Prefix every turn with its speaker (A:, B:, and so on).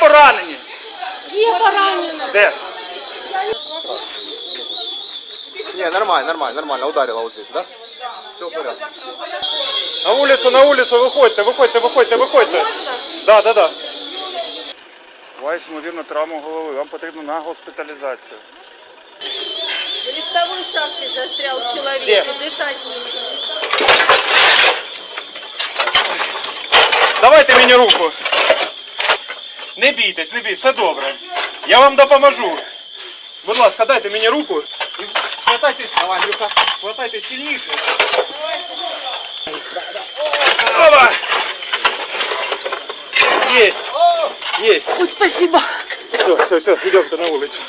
A: поранені?
B: Є поранена.
A: Де?
C: Не, нормально, нормально, нормально. Ударила вот здесь, да? Все в порядке.
A: На вулицю, на вулицю, виходьте, виходьте, виходьте, виходьте. Да, да, да. Вайс, ймовірно, травма голови. Вам потрібно на госпіталізацію.
B: В лифтовой шахте застрял человек
A: Где?
B: и дышать не может.
A: Давайте мені руку. Не бійтесь, не бійтесь, все добре. Я вам допоможу. Будь ласка, дайте мені руку. І хватайтесь, давай, Андрюха, хватайтесь сильніше. Опа! Есть. Есть.
B: Ой, спасибо.
A: Все, все, все, идемте на вулицю.